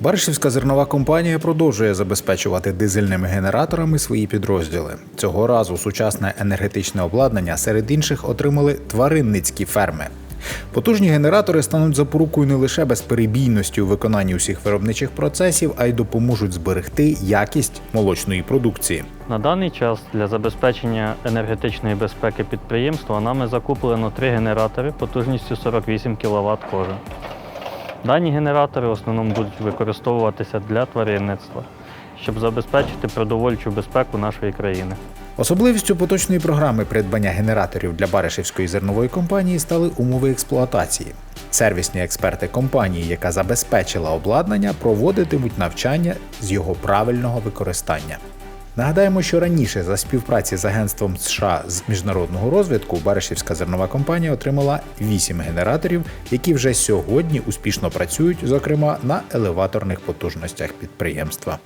Баришівська зернова компанія продовжує забезпечувати дизельними генераторами свої підрозділи. Цього разу сучасне енергетичне обладнання серед інших отримали тваринницькі ферми. Потужні генератори стануть запорукою не лише безперебійності у виконанні усіх виробничих процесів, а й допоможуть зберегти якість молочної продукції. На даний час для забезпечення енергетичної безпеки підприємства нами закуплено три генератори потужністю 48 кВт кожен. Дані генератори в основному будуть використовуватися для тваринництва, щоб забезпечити продовольчу безпеку нашої країни. Особливістю поточної програми придбання генераторів для Баришівської зернової компанії стали умови експлуатації. Сервісні експерти компанії, яка забезпечила обладнання, проводитимуть навчання з його правильного використання. Нагадаємо, що раніше за співпраці з Агентством США з міжнародного розвитку Баришівська зернова компанія отримала 8 генераторів, які вже сьогодні успішно працюють, зокрема на елеваторних потужностях підприємства.